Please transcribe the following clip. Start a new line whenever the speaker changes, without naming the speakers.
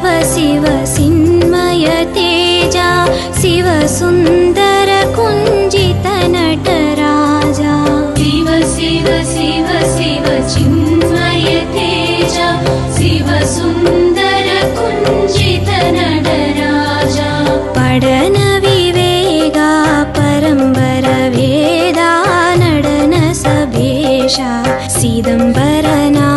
शिव शिव सिन्मय तेजा शिव सुन्दर कुञ्जित नटराजा
शिव शिव शिव शिव चिन्मय तेजा शिव सुन्दर कुञ्जित कुञ्जितनटराजा
पडन विवेगा परम्बर वेदा नडन सभेशा सिदम्बरना